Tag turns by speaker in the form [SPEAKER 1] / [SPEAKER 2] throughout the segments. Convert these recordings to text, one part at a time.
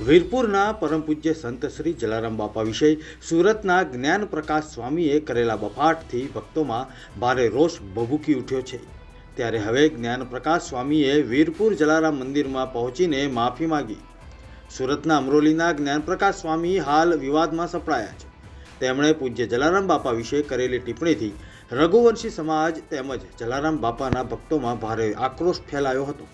[SPEAKER 1] વીરપુરના પરમ પૂજ્ય સંત શ્રી જલારામ બાપા વિશે સુરતના જ્ઞાન પ્રકાશ સ્વામીએ કરેલા બફાટથી ભક્તોમાં ભારે રોષ ભભૂકી ઉઠ્યો છે. ત્યારે હવે જ્ઞાન પ્રકાશ સ્વામીએ વીરપુર જલારામ મંદિરમાં પહોંચીને માફી માંગી. સુરતના અમરોલીના જ્ઞાન પ્રકાશ સ્વામી હાલ વિવાદમાં સપડાયા છે. તેમણે પૂજ્ય જલારામ બાપા વિશે કરેલી ટિપ્પણીથી રઘુવંશી સમાજ તેમજ જલારામ બાપાના ભક્તોમાં ભારે આક્રોશ ફેલાયો હતો.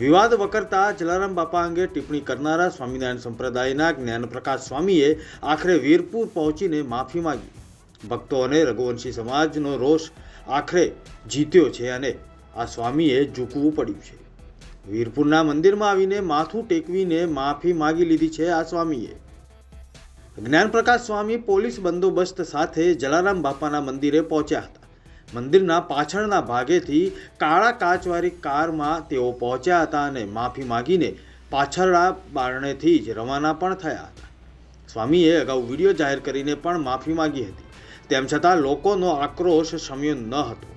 [SPEAKER 1] વિવાદ વકરતા જલારામ બાપા અંગે ટિપ્પણી કરનારા સ્વામિનારાયણ સંપ્રદાયના જ્ઞાનપ્રકાશ સ્વામીએ આખરે વીરપુર પહોંચીને માફી માગી. ભક્તો અને રઘુવંશી સમાજનો રોષ આખરે જીત્યો છે અને આ સ્વામીએ ઝૂકવું પડ્યું છે. વીરપુરના મંદિરમાં આવીને માથું ટેકવીને માફી માગી લીધી છે આ સ્વામીએ. જ્ઞાનપ્રકાશ સ્વામી પોલીસ બંદોબસ્ત સાથે જલારામ બાપાના મંદિરે પહોંચ્યા હતા. મંદિરના પાછળના ભાગેથી કાળા કાચવાળી કારમાં તેઓ પહોંચ્યા હતા અને માફી માગીને પાછળના બારણેથી જ રવાના પણ થયા હતા. સ્વામીએ અગાઉ વીડિયો જાહેર કરીને પણ માફી માગી હતી. તેમ છતાં લોકોનો આક્રોશ શમ્યો ન હતો.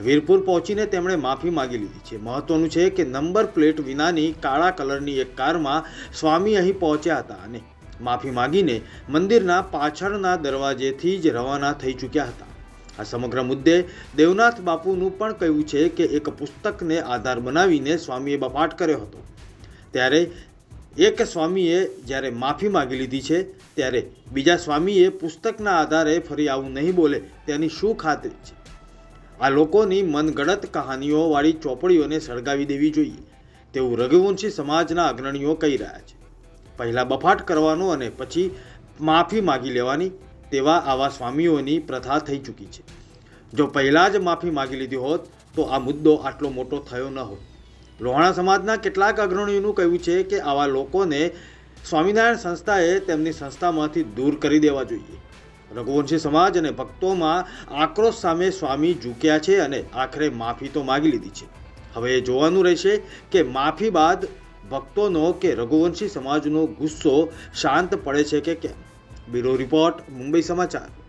[SPEAKER 1] વીરપુર પહોંચીને તેમણે માફી માગી લીધી છે. મહત્વનું છે કે નંબર પ્લેટ વિનાની કાળા કલરની એક કારમાં સ્વામી અહીં પહોંચ્યા હતા અને માફી માગીને મંદિરના પાછળના દરવાજેથી જ રવાના થઈ ચૂક્યા હતા. આ સમગ્ર મુદ્દે દેવનાથ બાપુનું પણ કહ્યું છે કે એક પુસ્તકને આધાર બનાવીને સ્વામીએ બફાટ કર્યો હતો. ત્યારે એક સ્વામીએ જ્યારે માફી માગી લીધી છે, ત્યારે બીજા સ્વામીએ પુસ્તકના આધારે ફરી આવું નહીં બોલે તેની શું ખાતરી છે? આ લોકોની મનગણત કહાનીઓવાળી ચોપડીઓને સળગાવી દેવી જોઈએ. તેવું રઘુવંશી સમાજના અગ્રણીઓ કહી રહ્યા છે. પહેલાં બફાટ કરવાનો અને પછી માફી માગી લેવાની તેવા આવા સ્વામીઓની પ્રથા થઈ ચૂકી છે. જો પહેલાં જ માફી માગી લીધી હોત, તો આ મુદ્દો આટલો મોટો થયો ન હોત. લોહાણા સમાજના કેટલાક અગ્રણીઓનું કહેવું છે કે આવા લોકોને સ્વામિનારાયણ સંસ્થાએ તેમની સંસ્થામાંથી દૂર કરી દેવા જોઈએ. રઘુવંશી સમાજ અને ભક્તોમાં આક્રોશ સામે સ્વામી ઝૂક્યા છે અને આખરે માફી તો માગી લીધી છે. હવે એ જોવાનું રહેશે કે માફી બાદ ભક્તોનો કે રઘુવંશી સમાજનો ગુસ્સો શાંત પડે છે કે કેમ? બ્યુરો રિપોર્ટ મુંબઈ સમાચાર.